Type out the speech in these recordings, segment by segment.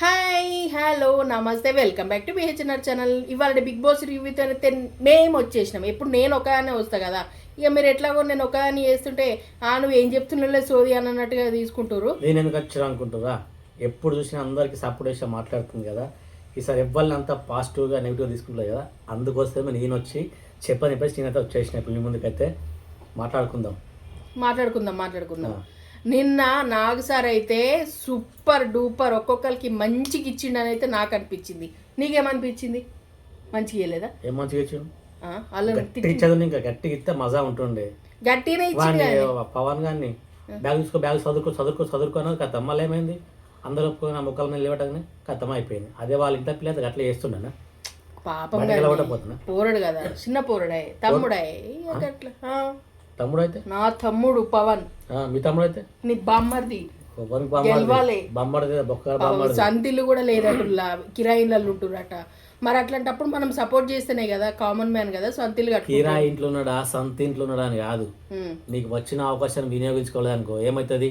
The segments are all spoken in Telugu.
హాయ్ హలో నమస్తే welcome back to BHNR channel ఇవాళ బిగ్ బాస్ రివ్యూతో అయితే మేము వచ్చేసినాం. ఎప్పుడు నేను ఒకదానే వస్తా కదా. ఇక మీరు ఎట్లాగో నేను ఒకదాన్ని చేస్తుంటే ఆ నువ్వు ఏం చెప్తున్నాలే సోది అని అన్నట్టుగా తీసుకుంటారు నేను ఎందుకు వచ్చాను అనుకుంటారా ఎప్పుడు చూసినా అందరికి సపోర్ట్ చేసి మాట్లాడుతుంది కదా. ఈసారి ఎవరిని అంతా పాజిటివ్గా నెగిటివ్ తీసుకుంటుంది కదా. అందుకోసమే నేను వచ్చి చెప్పని చెప్పేసి నేనైతే వచ్చేసిన. ఇప్పుడు మీ ముందుకైతే మాట్లాడుకుందాం. మాట్లాడుకుందాం మాట్లాడుకుందాం. నిన్న నాగు సార్ అయితే సూపర్ డూపర్ ఒక్కొక్కరికి మంచిగా ఇచ్చిండని అయితే నాకు అనిపించింది. నీకేమనిపించింది? మంచిగా ఇవ్వలేదా ఏం మంచిగా ఇచ్చాను ఇచ్చేది ఇంకా గట్టిగా ఇస్తే మజా ఉంటుండే. గట్టిగానే ఇచ్చింది వాడిని పవన్ గారిని బ్యాగ్ తీసుకో బ్యాగ్ చదువుకో చదువుకో చదువుకో అన్నది కథ. మళ్ళీ ఏమైంది? అందరూ నా ముక్కల మీద లేవటగానే కథం అయిపోయింది. అదే వాళ్ళ ఇంట్లో పిల్లలు అట్లా చేస్తుండనా? పాపం పోరడు కదా చిన్న పోరడే తమ్ముడే ఇక అట్లా. తమ్ముడు అయితే నా తమ్ముడు పవన్. మీ తమ్ముడు అయితే నీ బామ్మర్ది. గెలవాలి. సంతిలు కూడా లేదటుల్లా కిరాయిలలో ఉంటురట మరి అట్లాంటప్పుడు మనం సపోర్ట్ చేస్తేనే కదా కామన్ మ్యాన్ కదా సంతిలు కట్టు కీరా ఇంట్లో ఉన్నాడా సంత ఇంట్లో ఉన్నాడా అని కాదు. నీకు వచ్చిన అవకాశాన్ని వినియోగించుకోలేదు అనుకో ఏమవుతుంది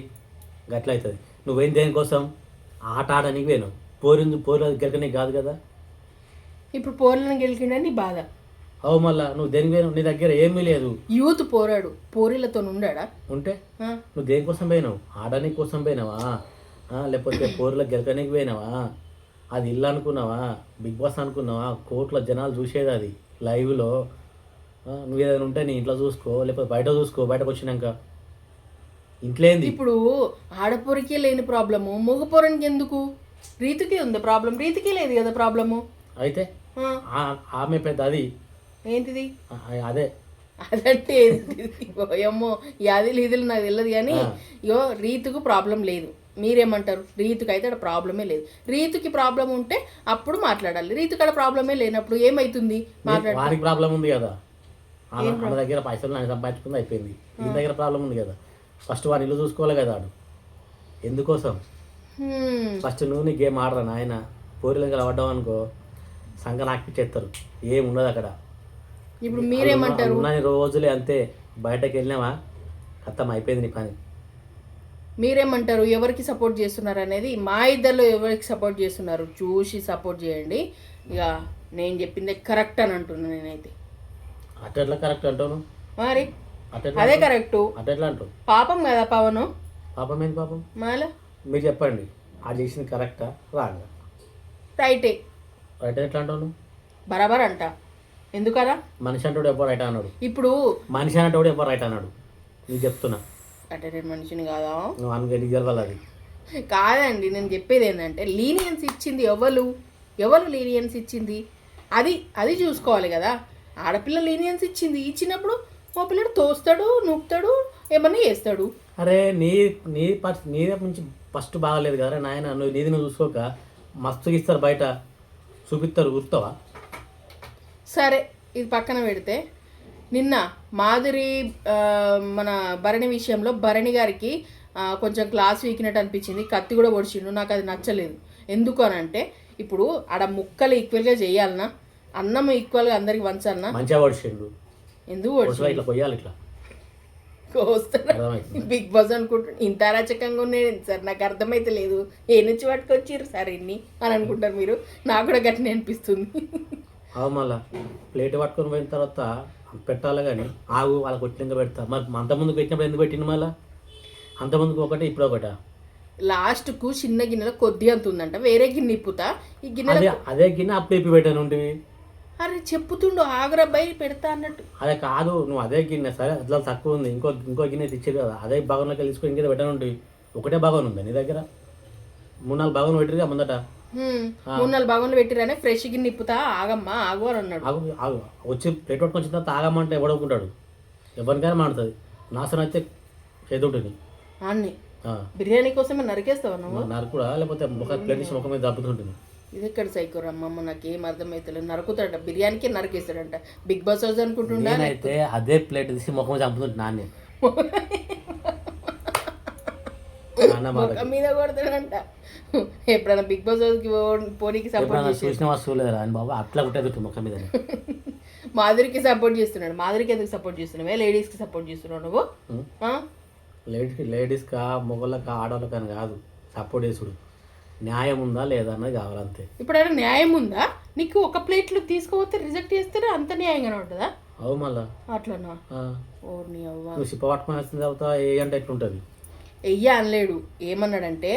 గట్ల అవుతుంది నువ్వేం దేనికోసం? ఆట ఆడడానికి వేను పోరింది పోరు గెలకనికి కాదు కదా. ఇప్పుడు పోరలను గెలిచిండని నీ బాధ. అవు మళ్ళా నువ్వు దేనికి నీ దగ్గర ఏమీ లేదు. యూత్ పోరాడు పోరీలతో ఉండాడా ఉంటే? నువ్వు దేనికోసం పోయినావు? ఆడడానికి కోసం పోయినావా? లేకపోతే పోరులో గెలకనికి పోయినావా? అది ఇల్లు అనుకున్నావా? బిగ్ బాస్ అనుకున్నావా? కోట్ల జనాలు చూసేది అది లైవ్లో. నువ్వు ఏదైనా ఉంటే నీ ఇంట్లో చూసుకో లేకపోతే బయట చూసుకో బయటకు వచ్చినాక. ఇంట్లో ఏంది? ఇప్పుడు ఆడపోరికే లేని ప్రాబ్లము మగ పోరానికి ఎందుకు? రీతికి ఉంది ప్రాబ్లం రీతికి లేదు కదా ప్రాబ్లము. అయితే? ఆమె పెద్ద అది. ఏంటిది? అదే. అదంటే? ఏమో యాదిలు ఇదిలు నాకు తెలియదు కానీ ఇగో రీతుకు ప్రాబ్లం లేదు. మీరేమంటారు? రీతుకి అయితే అక్కడ ప్రాబ్లమే లేదు. రీతుకి ప్రాబ్లం ఉంటే అప్పుడు మాట్లాడాలి. రీతుకి అక్కడ ప్రాబ్లమే లేనప్పుడు ఏమైతుంది? మాట్లాడ. వానికి ప్రాబ్లం ఉంది కదా. దగ్గర పైసలు నాకు సంపాదించుకుంది అయిపోయింది. ఈ దగ్గర ప్రాబ్లం ఉంది కదా. ఫస్ట్ వాని ఇల్లు చూసుకోవాలి కదా వాడు ఎందుకోసం. ఫస్ట్ నువ్వు నీ గేమ్ ఆడరా నాయన? పోరీలు ఇంకా పడ్డావు అనుకో సంఘ నాకిచ్చేస్తారు ఏం ఉండదు అక్కడ. ఇప్పుడు మీరేమంటారు? ఉన్న రోజులే అంతే బయటకు వెళ్ళినావా? ఖతం అయిపోయింది నీ పని. మీరేమంటారు? ఎవరికి సపోర్ట్ చేస్తున్నారు అనేది మా ఇద్దరిలో ఎవరికి సపోర్ట్ చేస్తున్నారు? చూసి సపోర్ట్ చేయండి. ఇక నేను చెప్పిందే కరెక్ట్ అని అంటున్నాను నేనైతే. అట్లా కరెక్ట్ అంటావు? మరి? అదే కరెక్టు. అట్లా అంటావు? పాపం కదా పవను? పాపం ఏంటి పాపం? మాల? మీరు చెప్పండి. అది చేసింది కరెక్టా? రాంగా రైటే. రైట్ ఎట్లా అంటావు నువ్వు? బరాబర్ అంట. ఎందుకరా? మనిషి అంటాడు ఎవరు రైట్ అన్నాడు. ఇప్పుడు మనిషి అనేటోడు ఎవరు రైట్ అన్నాడు. నీకు చెప్తున్నా. అంటే నేను మనిషిని కాదా? నువ్వు అనుకో నీకు గెలవాలి అది. కాదండి నేను చెప్పేది ఏంటంటే లీనియన్స్ ఇచ్చింది ఎవరు? ఎవరు లీనియన్స్ ఇచ్చింది? అది అది చూసుకోవాలి కదా. ఆడపిల్ల లీనియన్స్ ఇచ్చింది. ఇచ్చినప్పుడు ఓ పిల్లడు తోస్తాడు నూపుతాడు ఏమన్నా చేస్తాడు. అరే నీ నీ పర్స్ నీ నుంచి ఫస్ట్ బాగాలేదు కదా నాయన. నువ్వు నీది నువ్వు చూసుకోక మస్తుగా ఇస్తారు బయట. చూపిస్తారు గుర్తావా సరే ఇది పక్కన పెడితే. నిన్న మాధురి మన భరణి విషయంలో భరణి గారికి కొంచెం క్లాస్ వీకినట్టు అనిపించింది. కత్తి కూడా పొడిచిండు. నాకు అది నచ్చలేదు. ఎందుకు అని అంటే ఇప్పుడు ఆడ ముక్కలు ఈక్వల్గా చేయాలనా? అన్నం ఈక్వల్గా అందరికి వంచాలనా? మంచిగా పడిచిండు. ఎందుకు ఇట్లా బిగ్ బాస్ అనుకుంటున్నా. ఇంత అరాచకంగా ఉన్నాయి సార్? నాకు అర్థమైతే లేదు. ఏ నుంచి పట్టుకొచ్చిర్రు సార్ ఇన్ని అని అనుకుంటారు మీరు. నాకు కూడా గట్టినే అనిపిస్తుంది. అవు మళ్ళా ప్లేట్ పట్టుకొని పోయిన తర్వాత పెట్టాలి కానీ ఆగు వాళ్ళకి వచ్చినాక పెడతా. మరి అంత ముందుకు పెట్టినప్పుడు ఎందుకు పెట్టింది మళ్ళా? అంత ముందుకు ఒకటి ఇప్పుడు ఒకట. లాస్ట్కు చిన్న గిన్నెలో కొద్దిగా అంత ఉందంట వేరే గిన్నె ఇప్పుతా. ఈ గిన్నెలో అదే గిన్నె అప్పుడు ఇప్పి పెట్టాను అరే చెప్పుతుండు ఆగ్రబ్బాయి పెడతా అన్నట్టు. అదే కాదు నువ్వు అదే గిన్నె సరే అట్లా తక్కువ ఉంది. ఇంకో ఇంకో గిన్నె తెచ్చేది కదా అదే భాగంలోకి తీసుకొని ఇంకేదో పెట్టాను ఒకటే భాగం ఉంది నీ దగ్గర? మూడు నాలుగు భాగం పెట్టిరుగా ముందట. మూడు నాలుగు భాగంలో పెట్టిరానే ఫ్రెష్ గిన్నె ఇప్పుతా ఆగమ్మా ఆగు అని అన్నాడు. ఆగు ఆగు. వచ్చి ప్లేట్ పట్టుకొని వచ్చిన తర్వాత ఆగమంటే ఎవడనుకుంటాడు ఎవరికైనా మాడుతుంది. నాశనం అయితే చేతుంటుంది అన్ని. బిర్యానీ కోసమే నరికేస్తావు నువ్వు? నాకు కూడా లేకపోతే ముఖ ప్లేట్ ముఖం మీద దప్పుతుంటుంది ఇది ఎక్కడ సైకో రమ్మమ్మ నాకేం అర్థమవుతలేదు నరుకుతాడంట. బిర్యానీకి నరికేస్తాడంట. బిగ్ బాస్ హౌస్ అనుకుంటుండా నేనైతే అదే ప్లేట్ తీసి ముఖం మీద చంపుతుంటే నాన్నే నాన్న మాట ముఖం మీద కొడతాడంట. ఎప్పుడైనా బిగ్ బాస్ పో- పోనీకి సపోర్ట్ చూసిన వస్తువు లేదా అని బాబు అట్లా కుట్టేది ముఖం మీద మాధురికి సపోర్ట్ చేస్తున్నాడు. మాధురికి ఎందుకు సపోర్ట్ చేస్తున్నావే? లేడీస్కి సపోర్ట్ చేస్తున్నావు నువ్వు? ఆ? లేడీస్కి లేడీస్కా మొగళ్ళకా ఆడవాళ్ళకా అని కాదు. సపోర్ట్ చేసుడు. న్యాయం ఉందా లేదా అన్నది కావాలంతే ఇప్పుడు అయినా న్యాయం ఉందా? నీకు ఒక ప్లేట్లు తీసుకుపోతే రిజెక్ట్ చేస్తేనే అంత న్యాయంగానే ఉంటుందా? అవు మళ్ళా. అట్లనా? ఆ, ఓర్ని అవ్వ. నువ్వు సిప్ప పట్టుకొని వచ్చిన తర్వాత ఏ అంటే ఎట్లుంటుంది? ఎయ్య అనలేడు. ఏమన్నాడంటే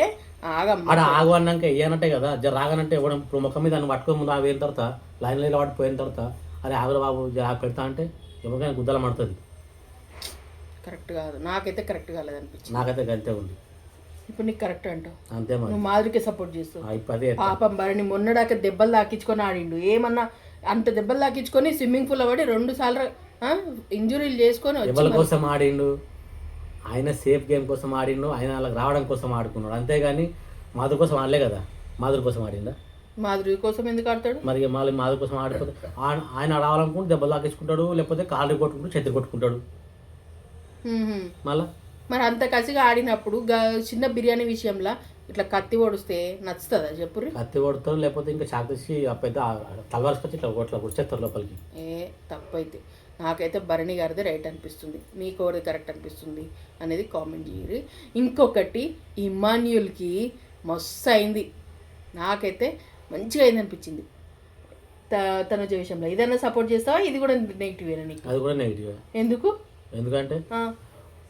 ఆగమ్మ. ఆడ ఆగు అన్నాక వేయనంటే కదా. జర రాగనంటే ఇవ్వడం ఇప్పుడు ముఖం మీద నన్ను పట్టుకొని ముందు ఆగిన తర్వాత లైన్ లైన్ వాటి పోయిన తర్వాత అరే ఆగురా బాబు జర పెడతా అంటే ఎవరికైనా గుద్దల పడుతుంది కరెక్ట్ కాదు. నాకైతే కరెక్ట్ కాలేదనిపించింది నాకైతే గంతే ఉంది. ఇప్పుడు నీకు కరెక్ట్ అంటావు. అంతే మరి. నువ్వు మాధురికే సపోర్ట్ చేస్తావు. అదే పాపం భరణి మొన్నడాక దెబ్బలు తాకించుకొని ఆడిండు. ఏమన్నా అంత దెబ్బలు తాకించుకొని స్విమ్మింగ్ పూల్ పడి రెండు సార్లు ఇంజురీలు చేసుకొని వచ్చి కోసం ఆడిండు? ఆయన సేఫ్ గేమ్ కోసం ఆడిండు ఆయన వాళ్ళకి రావడం కోసం ఆడుకున్నాడు. అంతేగాని మాధురి కోసం ఆడలే కదా? మాధురి కోసం ఆడిందా మాధురి కోసం ఎందుకు ఆడతాడు? మరి మళ్ళీ మాధురి కోసం ఆడిపోతే ఆయన రావాలనుకుంటే దెబ్బలు తాకించుకుంటాడు లేకపోతే కాళ్ళు కొట్టుకుంటూ చేతులు కొట్టుకుంటాడు. మళ్ళా? మరి అంత కసిగా ఆడినప్పుడు చిన్న బిర్యానీ విషయంలో ఇట్లా కత్తి పొడిస్తే నచ్చుతుందా చెప్పుర్రి? కత్తి కొడతారు లేకపోతే ఇంకా చాకు తీసి పెద్ద తలవారుసుకొచ్చి ఇట్లా ఇట్లా గుర్చేస్తారు లోపలికి. ఏ తప్పైతే. నాకైతే భరణి గారిది రైట్ అనిపిస్తుంది. మీకు ఎవరిది కరెక్ట్ అనిపిస్తుంది అనేది కామెంట్ చేయరు. ఇంకొకటి ఇమాన్యుల్కి మస్తు అయింది. నాకైతే మంచిగా అయింది అనిపించింది. త తనుజ విషయంలో ఇదన్నా సపోర్ట్ చేస్తావా? ఇది కూడా నెగిటివ్ నీకు? అది కూడా నెగిటివ్ ఎందుకు? ఎందుకంటే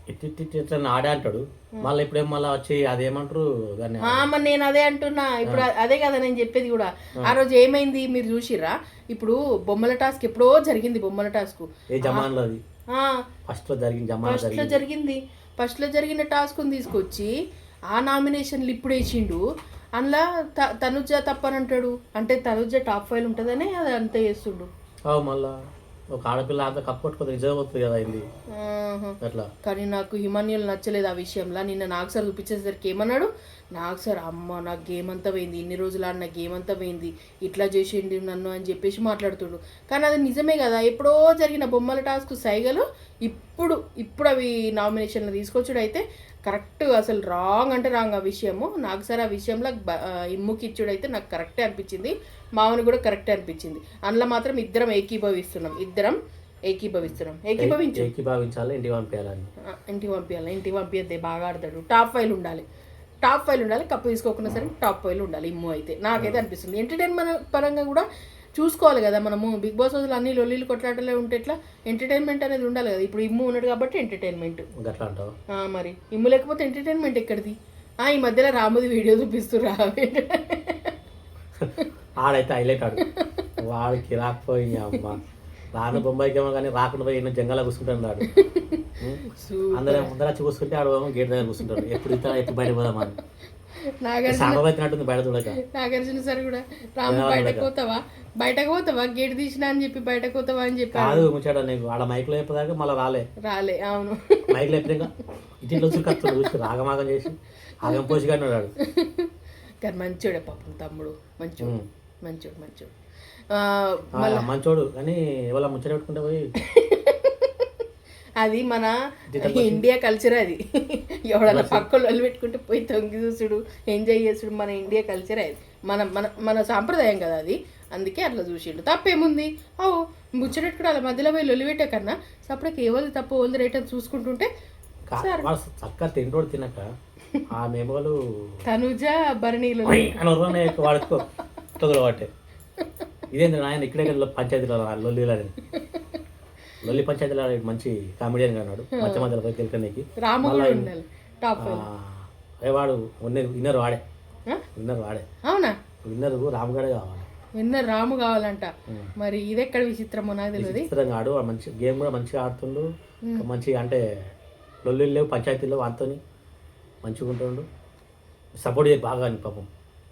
ఇట్లా ఆడే అంటాడు. మళ్ళీ ఇప్పుడేం మళ్ళీ వచ్చి అదేమంటారు దాన్ని? మరి నేను అదే అంటున్నా. ఇప్పుడు అదే కదా నేను చెప్పేది కూడా. ఆ. రోజు ఏమైంది మీరు చూసిర్రా? ఇప్పుడు బొమ్మల టాస్క్ ఎప్పుడో జరిగింది బొమ్మల టాస్క్. ఏ జమాన్లో అది? ఆ, ఫస్ట్లో జరిగిన జమాన్ ఫస్ట్లో జరిగింది. జరిగింది. ఫస్ట్లో జరిగిన టాస్క్ని తీసుకొచ్చి ఆ నామినేషన్లు ఇప్పుడు వేసిండు. అందులో తనుజ తప్పని అంటాడు. అంటే తనుజ టాప్ ఫైవ్ ఉంటుందనే అది అంత చేస్తుండు. మళ్ళా. ఒక ఆడపిల్ల అంత కప్పట్టుకోతే నిజం అవుతుంది కదా అయింది. అట్లా. కానీ నాకు హిమాన్యులు నచ్చలేదు ఆ విషయంలో. నిన్న నాకు సార్ చూపించేసరికి ఏమన్నాడు? నాకు సార్ అమ్మ నా గేమ్ అంతా పోయింది. ఇన్ని రోజులు ఆడిన గేమ్ అంతా పోయింది. ఇట్లా చేసిండు నన్ను అని చెప్పేసి మాట్లాడుతుడు. కానీ అది నిజమే కదా. ఎప్పుడో జరిగిన బొమ్మల టాస్క్ సైగలు ఇప్పుడు ఇప్పుడు అవి నామినేషన్లు తీసుకొచ్చుడు అయితే కరెక్ట్ అసలు రాంగ్ అంటే రాంగ్ ఆ విషయము. నాకు సార్ ఆ విషయంలో బ- ఆ, ఇమ్ముకి ఇచ్చుడు అయితే నాకు కరెక్టే అనిపించింది. మామని కూడా కరెక్టే అనిపించింది. అందులో మాత్రం ఇద్దరం ఏకీభవిస్తున్నాం. ఇద్దరం ఏకీభవిస్తున్నాం. ఏకీభవించు ఏకీభావించాలి ఇంటికి పంపించాలని ఇంటికి పంపించాలి ఇంటికి పంపించద్దే బాగా ఆడతాడు. టాప్ ఫైవ్ ఉండాలి. టాప్ ఫైవ్ ఉండాలి కప్పు తీసుకోకుండా సరే టాప్ ఫైవ్ ఉండాలి ఇమ్ము అయితే. నాకైతే అనిపిస్తుంది. ఎంటర్టైన్మెంట్ పరంగా కూడా చూసుకోవాలి కదా మనము. బిగ్ బాస్ రోజులు అన్ని లొల్లీలు కొట్లాటలే ఉంటే ఎట్లా? ఎంటర్టైన్మెంట్ అనేది ఉండాలి కదా. ఇప్పుడు ఇమ్ము ఉన్నాడు కాబట్టి ఎంటర్టైన్మెంట్ మరి. ఇమ్ము లేకపోతే ఎంటర్టైన్మెంట్ ఎక్కడిది? ఆ, ఈ మధ్యలో రాముది వీడియో చూపిస్తురా ఆడైతే హైలైట్ ఆడు. వాడికి రాకపోయి అమ్మ. రాను బొంబాయికి ఏమో కానీ రాకుండా పోయి ఎన్నో జంగాల కూర్చుంటాడు ఆడు అందరూ ముందర కూర్చుంటే ఆడు గేట్ దగ్గర కూర్చుంటాడు. ఎప్పుడు ఇస్తా ఎప్పుడు బయట పోదామా అని. నాగార్జున సార్ కూడా రాము బయటకు పోతావా? బయటకు పోతావా? గేట్ తీసినా అని చెప్పి బయటకు పోతావా అని చెప్పి కాదు ముచ్చాడు నీకు ఆడ మైక్లో చెప్పదాకా మళ్ళీ రాలే. రాలే అవును. చెప్పినాక ఇటు వచ్చి కత్తుడు చూసి రాగమాగం చేసి ఆగం పోసి కానీ ఉన్నాడు కానీ మంచోడే పాపం తమ్ముడు. మంచోడు. మంచోడు మంచోడు. మంచోడు కానీ ఎవరు ముచ్చట పెట్టుకుంటే పోయి అది మన ఇండియా కల్చర్ అది. ఎవడన్నా పక్కలు వాళ్ళు పెట్టుకుంటే పోయి తొంగి చూసుడు ఎంజాయ్ చేసుడు మన ఇండియా కల్చర్ అది. మన మన మన సాంప్రదాయం కదా అది. అందుకే అట్లా చూసిండు. తప్పేముంది? ఓ ముచ్చటెట్టుకుని అలా మధ్యలో పోయి లొల్లి పెట్టే కన్నా సపరేట్ ఏవోది తప్పు ఓల్ది రేట్ అని చూసుకుంటుంటే చక్కగా తింటోడు తినక ఆ మెమోలు తనుజ భరణీలు వాడుకో. ఇదేంటి నాయన ఇక్కడే పంచాయతీలో లొల్లిలో లొల్లి పంచాయతీలో మంచి కామెడియన్ అన్నాడు మధ్య మధ్యలో పోయి గెలుకనికి వాడు ఉన్నది విన్నర్ వాడే? విన్నర్ వాడే. అవునా? విన్నర్ రామగడే కావాలి. విన్నర్ రాము కావాలంట. మరి ఇది ఎక్కడ విచిత్రమో నాకు తెలియదు చిత్రంగా ఆడు మంచి గేమ్ కూడా మంచిగా ఆడుతుండు. మంచి అంటే లొల్లి లేవు పంచాయతీలో వాటితోని మంచిగా ఉంటుండు. సపోర్ట్ చేయి బాగా అని పాపం.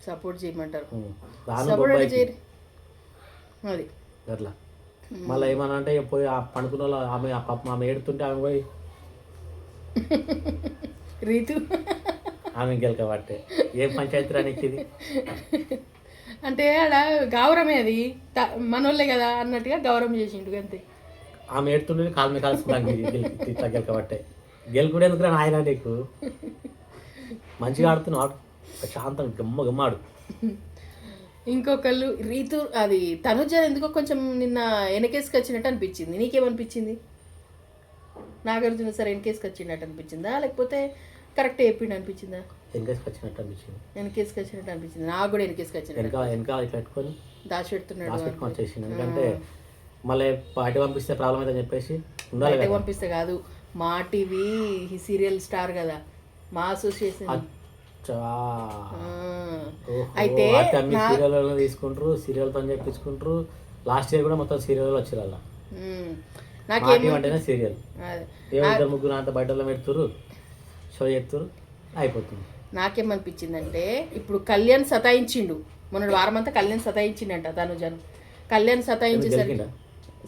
సపోర్ట్ చేయమంటారు. అది. అట్లా మళ్ళీ ఏమన్నా అంటే పోయి ఆ పండుకున్న వాళ్ళు ఆమె ఆ పాపం ఆమె ఏడుతుంటే ఆమె పోయి రీతు. ఆమె గెలకబట్టే ఏం పంచాయతీ రానికి ఇది? అంటే ఆడ గౌరవమే అది. మనోళ్ళే కదా అన్నట్టుగా గౌరవం చేసిండు అంతే ఆమె ఏడుతుంటే కాలు మీద ఇట్లా గెలకబట్టే గెలుకుడు ఎందుకు ఆయన నీకు? మంచిగా ఆడుతున్నావు ఆడు. శాంతం గమ్మ గమ్మాడు ఇంకొకళ్ళు రీతు అది తనుజ ఎందుకో కొంచెం నిన్న వెనకేసుకు వచ్చినట్టు అనిపించింది. నీకేమనిపించింది? నాగార్జున సార్ వెనకేసుకు వచ్చినట్టు అనిపించిందా? లేకపోతే కరెక్ట్ చెప్పిండు అనిపించిందా? వెనకేసి వచ్చినట్టు అనిపించింది. వెనకేసుకు వచ్చినట్టు అనిపించింది? నాకు కూడా వెనకేసుకు వచ్చినట్టు వెనక పెట్టుకొని దాచిపెడుతున్నాడు హాస్పిటల్కి వచ్చేసింది ఎందుకంటే మళ్ళీ పార్టీ పంపిస్తే ప్రాబ్లం అవుతుందని చెప్పేసి ఉండాలి పంపిస్తే కాదు. మా టీవీ సీరియల్ స్టార్ కదా. మా అసోసియేషన్ అయితే అయితే అన్ని సీరియల్ తీసుకుంటారు సీరియల్తో చెప్పించుకుంటారు. లాస్ట్ ఇయర్ కూడా మొత్తం సీరియల్ వచ్చారు అలా ఉమ్. మా నాకేం టీం అంటేనే సీరియల్? అదే. ఏ ఇద్దరు ముగ్గురు అంత బయటలో పెడుతురు షో చేస్తారు అయిపోతుంది. నాకేమనిపించిందంటే ఇప్పుడు కళ్యాణ్ సతాయించిండు. మొన్నటి వారం అంతా కళ్యాణ్ సతాయించిండంట తనుజను. కళ్యాణ్ సతాయించేసరికి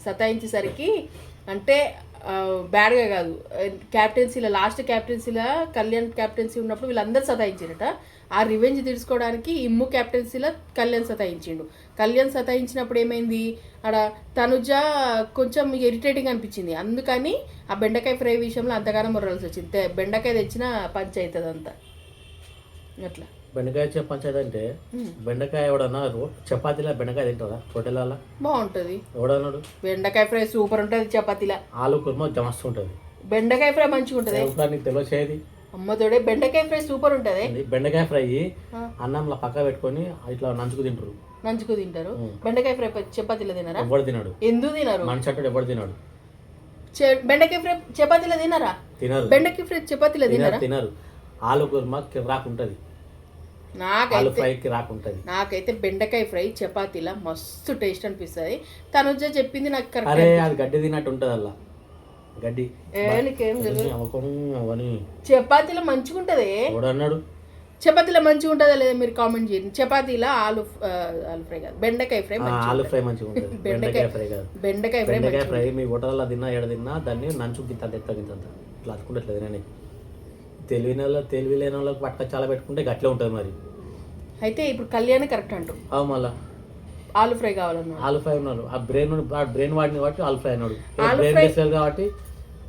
సతాయించేసరికి అంటే బ్యాడ్గా కాదు. క్యాప్టెన్సీలో లాస్ట్ క్యాప్టెన్సీలో కళ్యాణ్ క్యాప్టెన్సీ ఉన్నప్పుడు వీళ్ళందరూ సతాయించారట ఆ రివెంజ్ తీర్చుకోవడానికి ఇమ్ము క్యాప్టెన్సీలో కళ్యాణ్ సతాయించిండు. కళ్యాణ్ సతాయించినప్పుడు ఏమైంది? ఆడ తనుజ కొంచెం ఇరిటేటింగ్ అనిపించింది. అందుకని ఆ బెండకాయ ఫ్రై విషయంలో అంతగానో మొరల్సి వచ్చింది. బెండకాయ తెచ్చిన పంచాయతీ అదంతా అట్లా. బెండకాయ పంచాయతీ అంటే బెండకాయ ఎవడన్నా చపాతీలా బెండకాయ తింటారా హోటల్లో బాగుంటుంది. ఎవడన్నాడు? బెండకాయ ఫ్రై సూపర్ ఉంటుంది చపాతీలా. ఆలు కుర్మ జమస్తు ఉంటుంది. బెండకాయ ఫ్రై మంచిగా ఉంటుంది. నీకు తెలియచేది అమ్మతోడే బెండకాయ ఫ్రై సూపర్ ఉంటుంది. బెండకాయ ఫ్రై. అన్నంలో పక్క పెట్టుకొని ఇట్లా నంచుకు తింటారు. నంచుకు తింటారు. బెండకాయ ఫ్రై చపాతీలో తినరా? ఎవడు తినాడు. ఎందుకు తినరు? మనిషి ఎవడు తినాడు. బెండకాయ ఫ్రై చపాతీలో తినరా? తినరు. బెండకాయ ఫ్రై చపాతీలో తినరు తినరా? తినరు. ఆలు కుర్మ కిరాకు ఉంటుంది. ఆలు నాకైతే బెండకాయ ఫ్రై చపాతీలా మస్తు టేస్ట్ అనిపిస్తుంది. తనుజ చెప్పింది నాకు కరెక్ట్ అరే అది గడ్డి తిన్నట్టు ఉంటుంది అలా గడ్డి. చపాతీలో మంచిగా ఉంటుంది అన్నాడు చపాతీలో మంచిగా ఉంటుందా లేదా మీరు కామెంట్ చేయండి. చపాతీలో ఆలు ఆలు ఫ్రై కాదు. బెండకాయ ఫ్రై ఆలు ఫ్రై మంచిగా ఉంటుంది బెండకాయ ఫ్రై కాదు. బెండకాయ ఫ్రై బెండకాయ ఫ్రై మీ హోటల్లో తిన్నా ఎడ తిన్నా దాన్ని నంచు గింత ఎత్త గింత ఇట్లా అతుకుంటట్లేదు నేను తెలివిన తెలివి లేని వాళ్ళకి పట్టుక చాలా పెట్టుకుంటే గట్లే ఉంటుంది మరి. అయితే ఇప్పుడు కళ్యాణ్ కరెక్ట్ అంటూ. అవు మళ్ళా. ఆలు ఫ్రై కావాలన్నా ఆలు ఫ్రై ఉన్నాడు. ఆ బ్రెయిన్ ఆ బ్రెయిన్ వాడిని కాబట్టి ఆలు ఫ్రై అన్నాడు. ఆలు బ్రెయిన్ ఫ్రై- కాబట్టి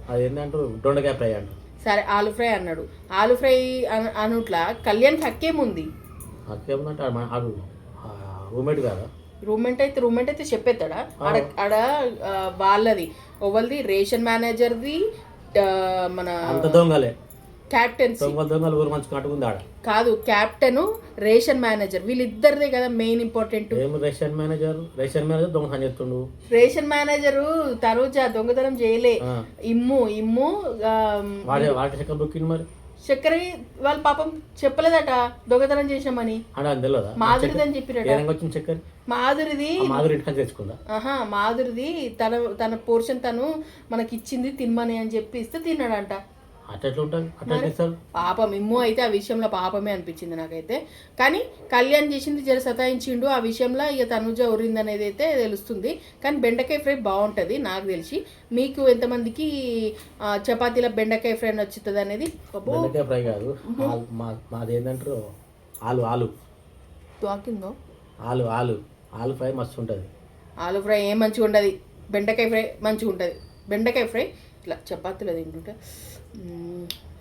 అది ఏంటంటారు దొండకాయ ఫ్రై అంటారు సరే ఆలు ఫ్రై అన్నాడు. ఆలు ఫ్రై అన- అనుట్లా కళ్యాణ్కి హక్కేముంది అదేమంటే ఆడు రూమ్మేట్ కాదా. రూమ్మెంట్ అయితే రూమ్మెంట్ అయితే చెప్పేస్తాడా? ఆడ ఆడ వాళ్ళది. ఒకళ్ళది రేషన్ మేనేజర్ది మన అంత దొంగలే. క్యాప్టెన్సీ. దొంగ దొంగలు ఊరు మంచి కట్టుకుంది ఆడ. కాదు క్యాప్టెన్ రేషన్ మేనేజర్. వీళ్ళిద్దరిదే కదా మెయిన్ ఇంపార్టెంట్ ఏం రేషన్ మేనేజర్? రేషన్ మేనేజర్ దొంగ పని చేస్తుండు. రేషన్ మేనేజరు తనుజ దొంగతనం చేయలే. ఇమ్ము ఇమ్ము వాడే వాటి చెక్క బుక్కింది మరి. చక్కెర వాళ్ళ పాపం చెప్పలేదట దొంగతనం చేసామని మాధురిది అని చెప్పిరట. చక్కెర? మాధురిది ఆహా మాధురిది తన తన పోర్షన్ తను మనకి ఇచ్చింది తినమని అని చెప్పి ఇస్తే తిన్నాడంట. పాపం ఇమ్ము అయితే ఆ విషయంలో పాపమే అనిపించింది నాకైతే. కానీ కళ్యాణ్ చేసింది జర సతాయించిండు. ఆ విషయంలో ఇక తనుజ ఉరింది అనేది అయితే తెలుస్తుంది. కానీ బెండకాయ ఫ్రై బాగుంటుంది నాకు తెలిసి. మీకు ఎంతమందికి చపాతీల బెండకాయ ఫ్రై నచ్చుతుంది అనేది? బెండకాయ ఫ్రై కాదు. మాది ఏంటంటారు ఆలు ఆలు. తాకిందో? ఆలు ఆలు. ఆలు ఫ్రై మస్తు ఉంటుంది. ఆలు ఫ్రై ఏం మంచిగా ఉండదు బెండకాయ ఫ్రై మంచిగా ఉంటుంది బెండకాయ ఫ్రై ఇట్లా చపాతీలో తింటుంటే.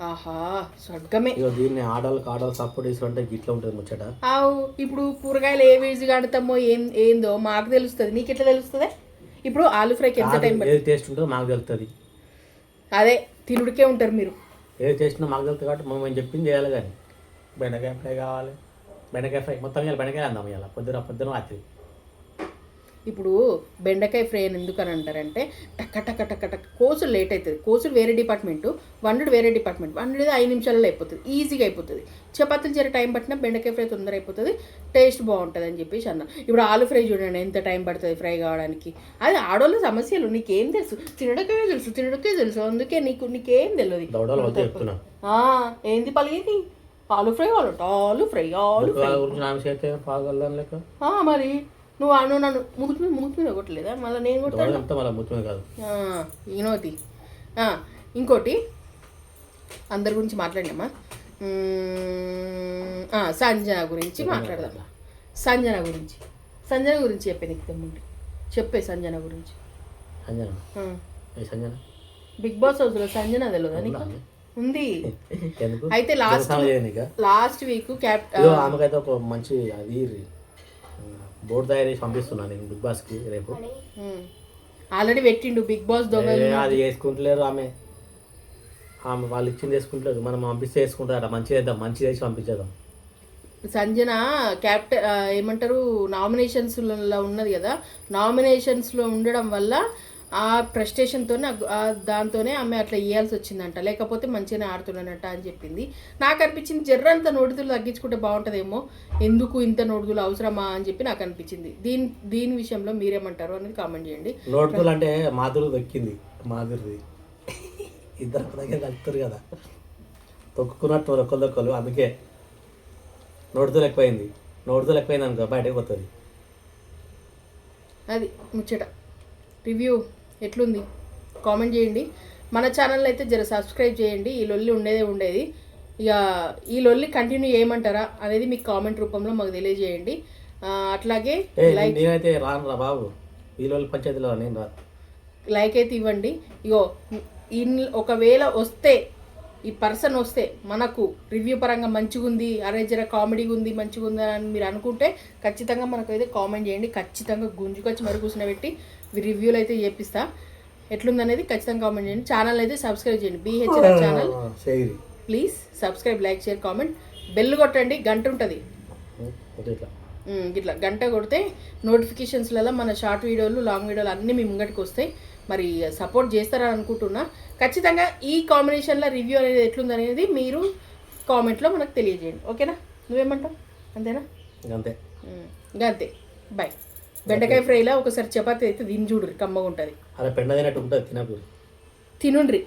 ఆహా స్వర్గమే. ఇక దీన్ని ఆడలకు ఆడలు సపోర్ట్ చేసి అంటే గిట్లా ఉంటుంది ముచ్చట. ఆవు ఇప్పుడు కూరగాయలు ఏ వేసి కడతామో ఏం ఏందో మాకు తెలుస్తుంది. నీకు ఎట్లా తెలుస్తుంది? ఇప్పుడు ఆలు ఫ్రైకి ఎంత టైం ఏది టేస్ట్ ఉంటుందో మాకు తెలుస్తుంది అదే తినుడికే ఉంటారు మీరు. ఏది టేస్ట్ ఉందో మాకు తెలుస్తుంది కాబట్టి మనం మేము చెప్పింది చేయాలి కానీ. బెండకాయ ఫ్రై కావాలి. బెండకాయ ఫ్రై మొత్తం ఇవాళ బెండకాయ అందాం ఇవాళ. పొద్దున పొద్దున రాత్రి. ఇప్పుడు బెండకాయ ఫ్రై అని ఎందుకు అని అంటారంటే టక్క టక్క టక్క టక్క కోసులు లేట్ అవుతుంది కోసులు వేరే డిపార్ట్మెంట్ వండుడు వేరే డిపార్ట్మెంట్. వండుడు ఐదు నిమిషాలలో అయిపోతుంది. ఈజీగా అయిపోతుంది. చపాతీలు జర టైం పట్టినా బెండకాయ ఫ్రై తొందర అయిపోతుంది. టేస్ట్ బాగుంటుంది అని చెప్పేసి అన్న. ఇప్పుడు ఆలు ఫ్రై చూడండి ఎంత టైం పడుతుంది ఫ్రై కావడానికి. అది ఆడవాళ్ళ సమస్యలు. నీకేం తెలుసు? తినడకే తెలుసు. తినడకే తెలుసు. అందుకే నీకు నీకేం తెలియదు ఏంది పలిగేది? ఆలు ఫ్రై కావాలంట. ఆలు ఫ్రై ఆలు ఫ్రై. వాళ్ళ మరి నువ్వు అను నన్ను ముగ్గురు మీద ముగ్గురు మీద కొట్టలేదా? మళ్ళీ నేను కొడతాను కాదు. ఇంకోటి. అందరి గురించి మాట్లాడినామా? సంజన గురించి మాట్లాడదాం. సంజన గురించి. సంజన గురించి చెప్పే నీకు తెమ్మండి చెప్పే సంజన గురించి. సంజన? బిగ్ బాస్ హౌస్లో సంజన తెలియదా నీకు? ఉందా? అయితే లాస్ట్? లాస్ట్ వీక్ క్యాప్ ఇదిగో ఆమెకైతే ఒక మంచి అది బోర్డు తయారు చేసి పంపిస్తున్నాను నేను బిగ్ బాస్కి రేపు. ఆల్రెడీ పెట్టిండు బిగ్ బాస్ దొంగ అది వేసుకుంటలేరు ఆమె. ఆమె వాళ్ళు ఇచ్చింది వేసుకుంటారు మనం పంపిస్తే వేసుకుంటారట. మంచి చేద్దాం మంచి చేసి పంపించేద్దాం. సంజన క్యాప్టెన్ ఏమంటారు నామినేషన్స్లో ఉన్నది కదా నామినేషన్స్లో ఉండడం వల్ల ఆ ప్రెస్టేషన్తో దాంతోనే ఆమె అట్లా ఇవ్వాల్సి వచ్చిందంట లేకపోతే మంచిగానే ఆడుతున్నానట అని చెప్పింది. నాకు అనిపించింది జర్రంత నోడుదులు తగ్గించుకుంటే బాగుంటుందేమో ఎందుకు ఇంత నోడుదులు అవసరమా అని చెప్పి నాకు అనిపించింది దీని దీని విషయంలో మీరేమంటారు అనేది కామెంట్ చేయండి. నోట్బుల్ అంటే మాధురు దక్కింది మాధురిది ఇద్దరు దగ్గర కలుపుతారు కదా. తొక్కున్నట్టు ఒకళ్ళు ఒకళ్ళు అందుకే నోటుతో ఎక్కువైంది. నోటుతో ఎక్కువైంది అనుకో బయటకు పోతుంది. అది ముచ్చట. రివ్యూ. ఎట్లుంది? కామెంట్ చేయండి. మన ఛానల్ అయితే జర సబ్స్క్రైబ్ చేయండి. ఈ లొల్లి ఉండేదే ఉండేది. ఇక ఈ లొల్లి కంటిన్యూ చేయమంటారా అనేది మీకు కామెంట్ రూపంలో మాకు తెలియజేయండి. అట్లాగే లైక్ నేనైతే రాను రా బాబు వీళ్ళు పంచాయతీలో నేను రా. లైక్ అయితే ఇవ్వండి. ఇగో ఇన్ ఒకవేళ వస్తే ఈ పర్సన్ వస్తే మనకు రివ్యూ పరంగా మంచిగా ఉంది అరే జర కామెడీగా ఉంది మంచిగా ఉంది అని మీరు అనుకుంటే ఖచ్చితంగా మనకు అయితే కామెంట్ చేయండి. ఖచ్చితంగా గుంజుకొచ్చి మరి కూర్చునబెట్టి రివ్యూలు అయితే చేపిస్తా. ఎట్లుందనేది ఖచ్చితంగా కామెంట్ చేయండి. ఛానల్ అయితే సబ్స్క్రైబ్ చేయండి. BHR channel please subscribe like share comment bell కొట్టండి. గంట ఉంటుంది. ఇట్లా. గంట కొడితే నోటిఫికేషన్స్లలో మన షార్ట్ వీడియోలు లాంగ్ వీడియోలు అన్నీ మీ ముంగటికి వస్తాయి మరి సపోర్ట్ చేస్తారని అనుకుంటున్నా ఖచ్చితంగా ఈ కాంబినేషన్లో రివ్యూ అనేది ఎట్లుందనేది మీరు కామెంట్లో మనకు తెలియజేయండి. ఓకేనా నువ్వేమంటావు? అంతేనా? అంతే. అంతే. బాయ్ బెండకాయ ఫ్రైలో ఒకసారి చపాతీ అయితే దీన్ని చూడు కమ్మగా ఉంటుంది అలా పెండ తినట్టు ఉంటుంది తినకు. తినుండ్రి.